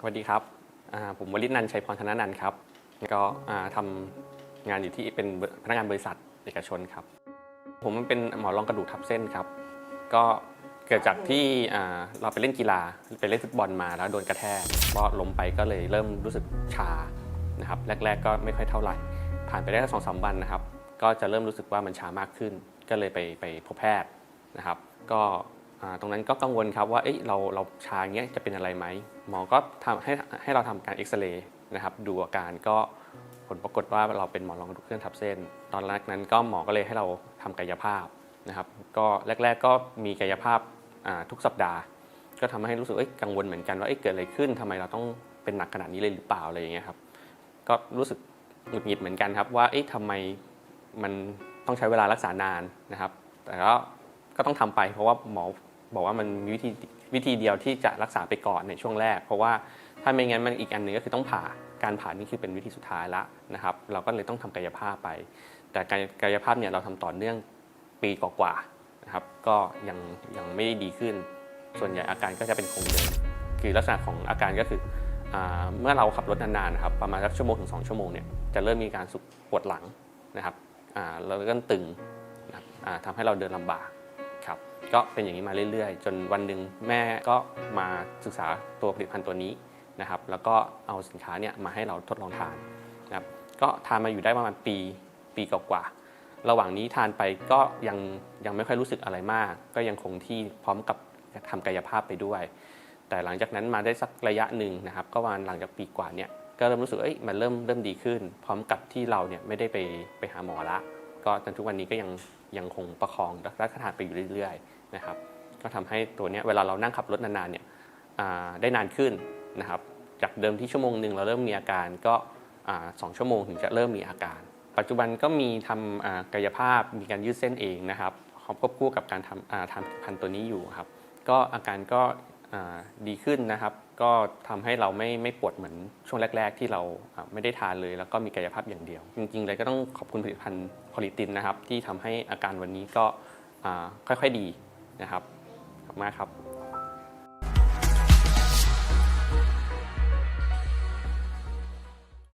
สวัสดีครับ ผมวลิศนันชัยพรธนนันครับ ก็อ่าทำงานอยู่ที่เป็นพนักงานบริษัทเอกชนครับ ผมเป็นหมอรองกระดูกทับเส้นครับ ก็เกิดจากที่เราไปเล่นกีฬาไปเล่นฟุตบอลมาแล้วโดนกระแทกก็ล้มไปก็เลยเริ่มรู้สึกชานะครับแรก ๆ ก็ไม่ค่อยเท่าไหร่ ผ่านไปได้สองสามวันนะครับ ก็จะเริ่มรู้สึกว่ามันชามากขึ้น ก็เลยไปไปพบแพทย์นะครับ ก็ ตรงนั้นก็กังวลครับว่าเอ้ยเราเราชาอย่างเงี้ยจะเป็นอะไรไหมหมอก็ทำให้ให้เราทำการเอ็กซเรย์นะครับดูอาการก็ผลปรากฏว่าเราเป็นหมอนรองกระดูกเคลื่อนทับเส้น ตอนแรกนั้นก็หมอก็เลยให้เราทำกายภาพนะครับ ก็แรก ๆก็มีกายภาพทุกสัปดาห์ ก็ทำให้รู้สึกเอ้ยกังวลเหมือนกันว่าเเกิดอะไรขึ้นทำไมเราต้องเป็นหนักขนาดนี้เลยหรือเปล่าอะไรอย่างเงี้ยครับก็รู้สึกหงุดหงิดเหมือนกันครับว่าเอ๊ะทำไมมันต้องใช้เวลารักษานานนะครับ แต่ก็ก็ต้องทำไปเพราะว่าหมอ บอกว่ามันมีวิธีวิธีเดียวที่จะรักษาไปก่อนในช่วงแรก เพราะว่าถ้าไม่งั้นมันอีกอันหนึ่งก็คือต้องผ่าการผ่านี่คือเป็นวิธีสุดท้ายละนะครับ เราก็เลยต้องทำกายภาพไป แต่กายกายภาพเนี่ยเราทำต่อเนื่องปีกว่าๆนะครับ ก็ยังยังไม่ได้ดีขึ้น ส่วนใหญ่อาการก็จะเป็นคงเดิมคือลักษณะของอาการก็คืออเมื่อเราขับรถนานๆนะครับประมาณสักชั่วโมงถึง 2 ชั่วโมงเนี่ยจะเริ่มมีการสุกปวดหลังนะครับแล้วก็ตึงนะครับอ่าทำให้เราเดินลำบาก ครับก็เป็นอย่างนี้มาเรื่อยๆ จนวันหนึ่งแม่ก็มาศึกษาตัวผลิตภัณฑ์ตัวนี้นะครับ แล้วก็เอาสินค้าเนี่ยมาให้เราทดลองทานนะครับก็ทานมาอยู่ได้ประมาณปีปีกว่าๆระหว่างนี้ทานไปก็ยังยังไม่ค่อยรู้สึกอะไรมาก ก็ยังคงที่พร้อมกับทำกายภาพไปด้วย แต่หลังจากนั้นมาได้สักระยะหนึ่งนะครับ ก็ประมาณหลังจากปีกว่าเนี่ยก็เริ่มรู้สึกเอ้ยมันเริ่มเริ่มดีขึ้น พร้อมกับที่เราเนี่ยไม่ได้ไปไปหาหมอละ ก็จนทุกวันนี้ก็ยังยังคงประคองรักษาทานไปอยู่เรื่อยๆนะครับ ก็ทำให้ตัวเนี้ยเวลาเรานั่งขับรถนานๆเนี่ยได้นานขึ้นนะครับ จากเดิมที่ชั่วโมงหนึ่งเราเริ่มมีอาการก็สองชั่วโมงถึงจะเริ่มมีอาการ ปัจจุบันก็มีทำกายภาพมีการยืดเส้นเองนะครับควบคู่กับการทำอ่าทำผลิตภัณฑ์ตัวนี้อยู่ครับ ก็อาการก็ ดีขึ้นนะครับ ก็ทำให้เราไม่ไม่ปวดเหมือนช่วงแรก ๆ ที่เราไม่ได้ทานเลย แล้วก็มีกายภาพอย่างเดียว จริงๆเลยก็ต้องขอบคุณผลิตภัณฑ์พอลิตินนะครับ ที่ทำให้อาการวันนี้ก็ค่อยๆดีนะครับขอบคุณมากครับ